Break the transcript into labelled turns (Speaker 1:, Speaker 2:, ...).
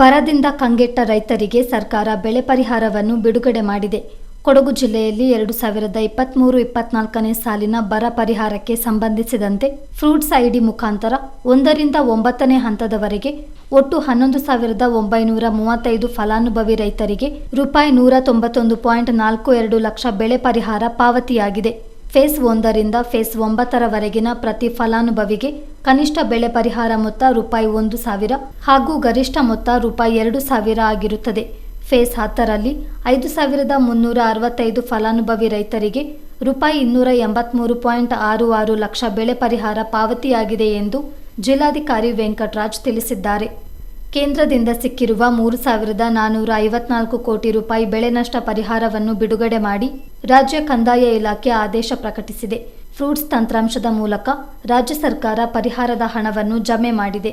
Speaker 1: ಬರದಿಂದ ಕಂಗೆಟ್ಟ ರೈತರಿಗೆ ಸರ್ಕಾರ ಬೆಳೆ ಪರಿಹಾರವನ್ನು ಬಿಡುಗಡೆ ಮಾಡಿದೆ. ಕೊಡಗು ಜಿಲ್ಲೆಯಲ್ಲಿ ಎರಡು ಸಾವಿರದ ಇಪ್ಪತ್ತ್ಮೂರು ಇಪ್ಪತ್ನಾಲ್ಕನೇ ಸಾಲಿನ ಬರ ಪರಿಹಾರಕ್ಕೆ ಸಂಬಂಧಿಸಿದಂತೆ ಫ್ರೂಟ್ಸ್ ಐಡಿ ಮುಖಾಂತರ ಒಂದರಿಂದ ಒಂಬತ್ತನೇ ಹಂತದವರೆಗೆ ಒಟ್ಟು ಹನ್ನೊಂದು ಸಾವಿರದ ಒಂಬೈನೂರ ಮೂವತ್ತೈದು ಫಲಾನುಭವಿ ರೈತರಿಗೆ ರೂಪಾಯಿ ನೂರ ತೊಂಬತ್ತೊಂದು ಪಾಯಿಂಟ್ ನಾಲ್ಕು ಎರಡು ಲಕ್ಷ ಬೆಳೆ ಪರಿಹಾರ ಪಾವತಿಯಾಗಿದೆ. ಫೇಸ್ ಒಂದರಿಂದ ಫೇಸ್ ಒಂಬತ್ತರವರೆಗಿನ ಪ್ರತಿ ಫಲಾನುಭವಿಗೆ ಕನಿಷ್ಠ ಬೆಳೆ ಪರಿಹಾರ ಮೊತ್ತ ರೂಪಾಯಿ ಒಂದು ಸಾವಿರ ಹಾಗೂ ಗರಿಷ್ಠ ಮೊತ್ತ ರೂಪಾಯಿ ಎರಡು ಸಾವಿರ ಆಗಿರುತ್ತದೆ. ಫೇಸ್ ಹತ್ತರಲ್ಲಿ ಐದು ಸಾವಿರದ ಮುನ್ನೂರ ಅರವತ್ತೈದು ಫಲಾನುಭವಿ ರೈತರಿಗೆ ರೂಪಾಯಿ ಇನ್ನೂರ ಎಂಬತ್ಮೂರು ಪಾಯಿಂಟ್ ಆರು ಆರು ಲಕ್ಷ ಬೆಳೆ ಪರಿಹಾರ ಪಾವತಿಯಾಗಿದೆ ಎಂದು ಜಿಲ್ಲಾಧಿಕಾರಿ ವೆಂಕಟರಾಜ್ ತಿಳಿಸಿದ್ದಾರೆ. ಕೇಂದ್ರದಿಂದ ಸಿಕ್ಕಿರುವ ಮೂರು ಸಾವಿರದ ನಾನ್ನೂರ ಐವತ್ನಾಲ್ಕು ಕೋಟಿ ರೂಪಾಯಿ ಬೆಳೆ ನಷ್ಟ ಪರಿಹಾರವನ್ನು ಬಿಡುಗಡೆ ಮಾಡಿ ರಾಜ್ಯ ಕಂದಾಯ ಇಲಾಖೆ ಆದೇಶ ಪ್ರಕಟಿಸಿದೆ. ಫ್ರೂಟ್ಸ್ ತಂತ್ರಾಂಶದ ಮೂಲಕ ರಾಜ್ಯ ಸರ್ಕಾರ ಪರಿಹಾರದ ಹಣವನ್ನು ಜಮೆ ಮಾಡಿದೆ.